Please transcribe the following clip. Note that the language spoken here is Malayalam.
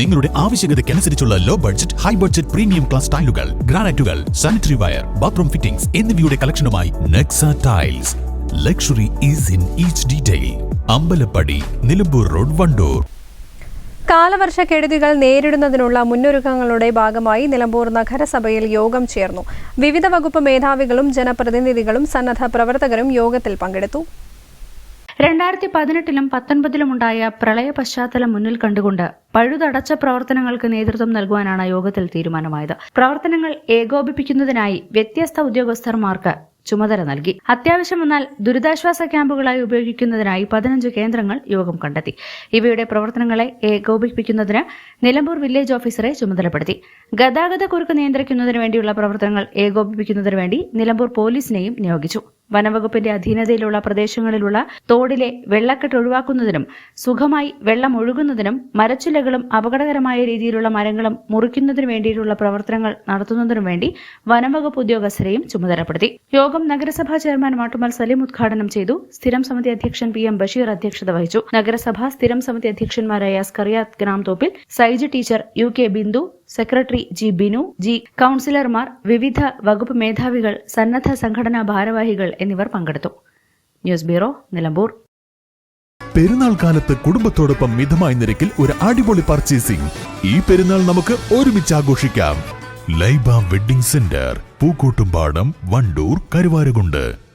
നിങ്ങളുടെ ആവശ്യകതയ്ക്കനുസരിച്ചുള്ള low budget high budget premium class ടൈലുകൾ ഗ്രാനൈറ്റുകൾ സാനിറ്ററി വയർ ബാത്റൂം ഫിറ്റിംഗ്സ് എന്നിവയുടെ കളക്ഷനുമായി Nexa tiles luxury is in each detail Ambalappadi Nilambur road Vandoor. കാലവർഷ കെടുതികൾ നേരിടുന്നതിനുള്ള മുന്നൊരുക്കങ്ങളുടെ ഭാഗമായി നിലമ്പൂർ നഗരസഭയിൽ യോഗം ചേർന്നു. വിവിധ വകുപ്പ് മേധാവികളും ജനപ്രതിനിധികളും സന്നദ്ധ പ്രവർത്തകരും യോഗത്തിൽ പങ്കെടുത്തു. രണ്ടായിരത്തി പതിനെട്ടിലും പത്തൊൻപതിലും ഉണ്ടായ പ്രളയ പശ്ചാത്തലം മുന്നിൽ കണ്ടുകൊണ്ട് പഴുതടച്ച പ്രവർത്തനങ്ങൾക്ക് നേതൃത്വം നൽകുവാനാണ് യോഗത്തിൽ തീരുമാനമായത്. പ്രവർത്തനങ്ങൾ ഏകോപിപ്പിക്കുന്നതിനായി വ്യത്യസ്ത ഉദ്യോഗസ്ഥർമാർക്ക് ചുമതല നൽകി. അത്യാവശ്യം വന്നാൽ ദുരിതാശ്വാസ ക്യാമ്പുകളായി ഉപയോഗിക്കുന്നതിനായി പതിനഞ്ച് കേന്ദ്രങ്ങൾ യോഗം കണ്ടെത്തി. ഇവയുടെ പ്രവർത്തനങ്ങളെ ഏകോപിപ്പിക്കുന്നതിന് നിലമ്പൂർ വില്ലേജ് ഓഫീസറെ ചുമതലപ്പെടുത്തി. ഗതാഗത കുരുക്ക് നിയന്ത്രിക്കുന്നതിന് വേണ്ടിയുള്ള പ്രവർത്തനങ്ങൾ ഏകോപിപ്പിക്കുന്നതിന് വേണ്ടി നിലമ്പൂർ പോലീസിനെയും നിയോഗിച്ചു. വനംവകുപ്പിന്റെ അധീനതയിലുള്ള പ്രദേശങ്ങളിലുള്ള തോടിലെ വെള്ളക്കെട്ട് ഒഴിവാക്കുന്നതിനും സുഖമായി വെള്ളം ഒഴുകുന്നതിനും മരച്ചില്ലകളും അപകടകരമായ രീതിയിലുള്ള മരങ്ങളും മുറിക്കുന്നതിനു വേണ്ടിയിട്ടുള്ള പ്രവർത്തനങ്ങൾ നടത്തുന്നതിനു വേണ്ടി വനംവകുപ്പ് ഉദ്യോഗസ്ഥരെയും ചുമതലപ്പെടുത്തി. യോഗം നഗരസഭാ ചെയർമാൻ മാട്ടുമൽ സലീം ഉദ്ഘാടനം ചെയ്തു. സ്ഥിരം സമിതി അധ്യക്ഷൻ പി എം ബഷീർ അധ്യക്ഷത വഹിച്ചു. നഗരസഭാ സ്ഥിരം സമിതി അധ്യക്ഷന്മാരായ Skaria ഗ്രാംതോപ്പിൽ Saij teacher U K Bindu secretary G Binu G കൌൺസിലർമാർ വിവിധ വകുപ്പ് മേധാവികൾ സന്നദ്ധ സംഘടനാ ഭാരവാഹികൾ എന്നിവർ പങ്കെടുത്തു. News bureau Nilambur. പെരുന്നാൾ കാലത്ത് കുടുംബത്തോടൊപ്പം മിതമായ നിരക്കിൽ ഒരു അടിപൊളി പർച്ചേസിംഗ്. ഈ പെരുന്നാൾ നമുക്ക് ഒരുമിച്ച് ആഘോഷിക്കാം. Laiba wedding centre Pookkottumpadam Vandoor Karuvarakundu.